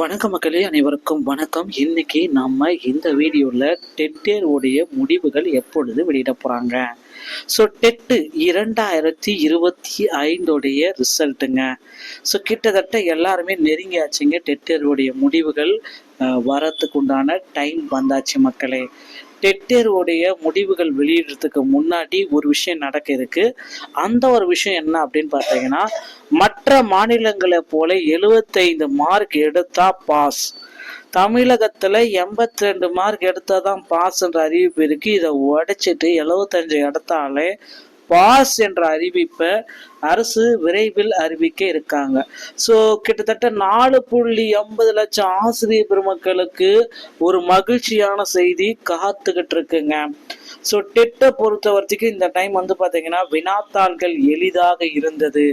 வணக்க மக்களே அனைவருக்கும் வணக்கம். இன்னைக்கு நம்ம இந்த வீடியோவில் டெட்டேர் உடைய முடிவுகள் எப்பொழுது வெளியிட போகிறாங்க ஸோ டெட்டு இரண்டாயிரத்தி இருபத்தி ஐந்தோடைய ரிசல்ட்டுங்க. ஸோ கிட்டத்தட்ட எல்லாருமே நெருங்கியாச்சுங்க டெட்டேருடைய முடிவுகள் வரத்துக்குண்டான வரத்துக்கு உண்டான டைம் வந்தாச்சு மக்களே. டெட் முடிவுகள் வெளியிடுறதுக்கு முன்னாடி ஒரு விஷயம் நடக்க இருக்கு. அந்த ஒரு விஷயம் என்ன அப்படின்னு பார்த்தீங்கன்னா மற்ற மாநிலங்களை போல எழுபத்தைந்து மார்க் எடுத்தா பாஸ் தமிழகத்துல எண்பத்தி ரெண்டு மார்க் எடுத்தாதான் பாஸ்ன்ற அறிவிப்பு இருக்கு. இதை உடைச்சிட்டு எழுபத்தஞ்சு எடுத்தாலே பாஸ் என்ற அறிவிப்பை அரசு விரைவில் அறிவிக்க இருக்காங்க. ஸோ கிட்டத்தட்ட நாலு புள்ளி எண்பது லட்சம் ஆசிரியர் பெருமக்களுக்கு ஒரு மகிழ்ச்சியான செய்தி காத்துக்கிட்டு இருக்குங்க. ஸோ டெட்டை பொறுத்த வரைக்கும் இந்த டைம் வந்து பார்த்தீங்கன்னா வினாத்தாள்கள் எளிதாக இருந்தது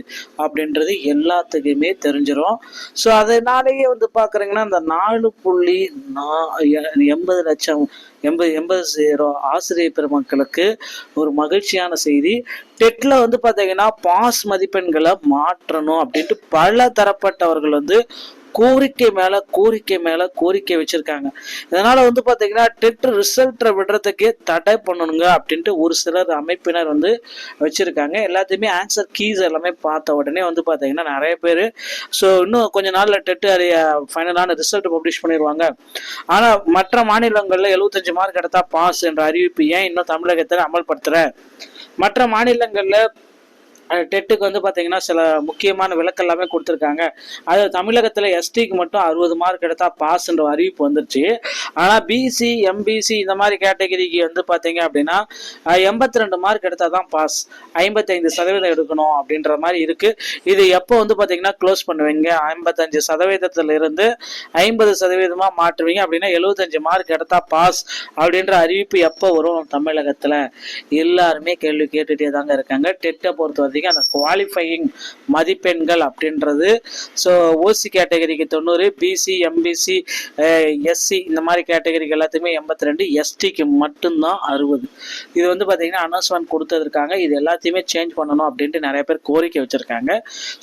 அப்படின்றது எல்லாத்துக்குமே தெரிஞ்சிடும் ஸோ அதனாலேயே வந்து பார்க்குறீங்கன்னா அந்த நாலு புள்ளி நா- எ- எண்பது லட்சம் எண்பது எண்பது செய்கிறோம் ஆசிரியர் பெருமக்களுக்கு ஒரு மகிழ்ச்சியான செய்தி. டெட்டில் வந்து பார்த்தீங்கன்னா பாஸ் மதிப்பெண்களை மாற்றணும் அப்படின்ட்டு பல தரப்பட்டவர்கள் வந்து கோரிக்கை மேல கோரிக்கை மேல கோரிக்கை வச்சிருக்காங்க. இதனால வந்து பாத்தீங்கன்னா டெட் ரிசல்ட்டை விடுறதுக்கே தடை பண்ணணுங்க அப்படின்ட்டு ஒரு சிலர் அமைப்பினர் வந்து வச்சிருக்காங்க. எல்லாத்தையுமே ஆன்சர் கீஸ் எல்லாமே பார்த்த உடனே வந்து பாத்தீங்கன்னா நிறைய பேர் ஸோ இன்னும் கொஞ்ச நாள்ல டெட் ஃபைனலான ரிசல்ட் பப்ளிஷ் பண்ணிடுவாங்க. ஆனா மற்ற மாநிலங்கள்ல எழுபத்தஞ்சு மார்க் எடுத்தா பாஸ் என்ற அறிவிப்பு ஏன் இன்னும் தமிழகத்தில் அமல்படுத்துற மற்ற மாநிலங்கள்ல டெட்டுக்கு வந்து பார்த்தீங்கன்னா சில முக்கியமான விளக்கம் எல்லாமே கொடுத்துருக்காங்க. அது தமிழகத்தில் எஸ்டிக்கு மட்டும் அறுபது மார்க் எடுத்தால் பாஸ்ன்ற அறிவிப்பு வந்துருச்சு. ஆனால் பிசி எம்பிசி இந்த மாதிரி கேட்டகரிக்கு வந்து பார்த்தீங்க அப்படின்னா எண்பத்தி ரெண்டு மார்க் எடுத்தால் தான் பாஸ் ஐம்பத்தைந்து சதவீதம் எடுக்கணும் அப்படின்ற மாதிரி இருக்குது இது எப்போ வந்து பார்த்தீங்கன்னா க்ளோஸ் பண்ணுவீங்க? ஐம்பத்தஞ்சு சதவீதத்தில் இருந்து ஐம்பது சதவீதமாக மாற்றுவீங்க அப்படின்னா எழுபத்தஞ்சு மார்க் எடுத்தால் பாஸ் அப்படின்ற அறிவிப்பு எப்போ வரும் தமிழகத்தில்? எல்லாருமே கேள்வி கேட்டுகிட்டே தாங்க இருக்காங்க. டெட்டை பொறுத்த பார்த்தீங்க அந்த குவாலிஃபையிங் மதிப்பெண்கள் அப்படின்றது. ஸோ ஓசி கேட்டகரிக்கு தொண்ணூறு பிசி எம்பிசி எஸ்சி இந்த மாதிரி கேட்டகரிக்கு எல்லாத்துக்குமே எண்பத்தி ரெண்டு எஸ்டிக்கு மட்டும்தான் அறுபது. இது வந்து பார்த்தீங்கன்னா அனௌன்ஸ்மெண்ட் கொடுத்துருக்காங்க இது எல்லாத்தையுமே சேஞ்ச் பண்ணணும் அப்படின்ட்டு நிறைய பேர் கோரிக்கை வச்சிருக்காங்க.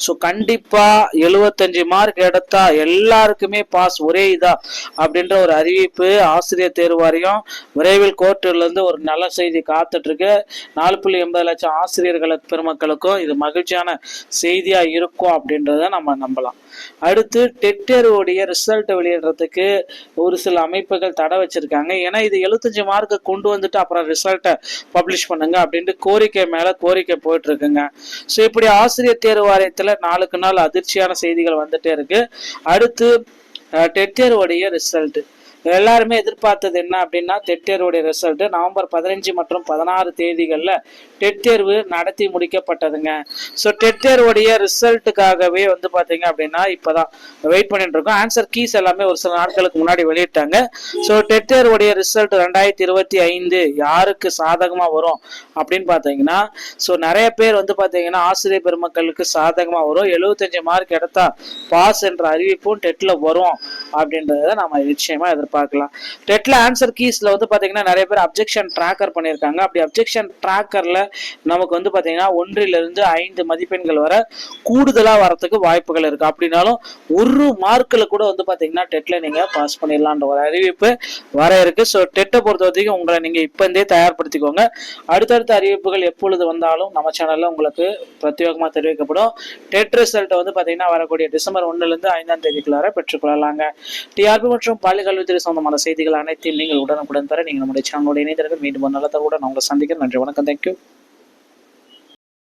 ஸோ கண்டிப்பாக எழுபத்தஞ்சு மார்க் எடுத்தா எல்லாருக்குமே பாஸ் ஒரே இதா அப்படின்ற ஒரு அறிவிப்பு ஆசிரியர் தேர்வு வாரியம் விரைவில் கோர்ட்டுலருந்து ஒரு நல்ல செய்தி காத்துட்ருக்கு நாலு புள்ளி எண்பது லட்சம் ஆசிரியர்களுக்கு பெருமக்களுக்கும் இது மகிழ்ச்சியான செய்தியா இருக்கும் அப்படின்றத நம்ம நம்பலாம். அடுத்து டெட் தேர்வுடைய ரிசல்ட் வெளியிடுறதுக்கு ஒரு சில அமைப்புகள் தடை வச்சிருக்காங்க. ஏன்னா இது எழுபத்தஞ்சு மார்க்கு கொண்டு வந்துட்டு அப்புறம் ரிசல்ட்டை பப்ளிஷ் பண்ணுங்க அப்படின்ட்டு கோரிக்கை மேல கோரிக்கை போயிட்டு இருக்குங்க ஸோ இப்படி ஆசிரியர் தேர்வு வாரியத்துல நாளுக்கு நாள் அதிர்ச்சியான செய்திகள் வந்துட்டே இருக்கு. அடுத்து டெட் தேர்வுடைய ரிசல்ட். எல்லாருமே எதிர்பார்த்தது என்ன அப்படின்னா டெட் தேர்வுடைய ரிசல்ட் நவம்பர் பதினஞ்சு மற்றும் பதினாறு தேதிகளில் டெட் தேர்வு நடத்தி முடிக்கப்பட்டதுங்க. ஸோ டெட் தேர்வுடைய ரிசல்ட்டுக்காகவே வந்து பார்த்தீங்க அப்படின்னா இப்போ தான் வெயிட் பண்ணிட்டு இருக்கோம். ஆன்சர் கீஸ் எல்லாமே ஒரு சில நாட்களுக்கு முன்னாடி வெளியிட்டாங்க. ஸோ டெட் தேர்வுடைய ரிசல்ட் ரெண்டாயிரத்தி இருபத்தி ஐந்து யாருக்கு சாதகமாக வரும் அப்படின்னு பார்த்தீங்கன்னா ஸோ நிறைய பேர் வந்து பார்த்தீங்கன்னா ஆசிரியர் பெருமக்களுக்கு சாதகமாக வரும். எழுபத்தஞ்சு மார்க் எடுத்தா பாஸ் என்ற அறிவிப்பும் டெட்டில் வரும் அப்படின்றத நம்ம நிச்சயமாக எதிர்பார்க்கலாம் பார்க்கலாம். டெட்ல ஆன்சர் கீஸ்ல வந்து பார்த்தீங்கன்னா நிறைய பேர் அப்ஜெக்ஷன் ட்ராக்கர் பண்ணியிருக்காங்க. அப்படி அப்ஜெக்ஷன் ட்ராக்கர்ல நமக்கு வந்து பார்த்தீங்கன்னா ஒன்றிலிருந்து ஐந்து மதிப்பெண்கள் வர கூடுதலாக வரத்துக்கு வாய்ப்புகள் இருக்கு. அப்படின்னாலும் ஒரு மார்க்கில் கூட வந்து பார்த்தீங்கன்னா டெட்ல நீங்க பாஸ் பண்ணிடலான்ற ஒரு அறிவிப்பு வர இருக்கு. ஸோ டெட்டை பொறுத்த வரைக்கும் உங்களை நீங்க இப்போந்தே தயார்படுத்திக்கோங்க. அடுத்தடுத்த அறிவிப்புகள் எப்பொழுது வந்தாலும் நம்ம சேனல்ல உங்களுக்கு பிரத்யேகமாக தெரிவிக்கப்படும். டெட் ரிசல்ட்டை வந்து பார்த்தீங்கன்னா வரக்கூடிய டிசம்பர் ஒண்ணுல இருந்து ஐந்தாம் தேதிக்குள்ளார பெற்றுக்கொள்ளலாங்க. டிஆர்பி மற்றும் பள்ளி கல்வித்துறை சம்பந்தமான செய்திகள் அனைத்தையும் நீங்கள் உடனுக்குடன் பெற நீங்கள் நம்முடைய சேனலோட இணைந்திருக்க மீண்டும் ஒரு நல்ல தகவலுடன் உங்களை சந்திக்கிறேன். நன்றி வணக்கம். தேங்க்யூ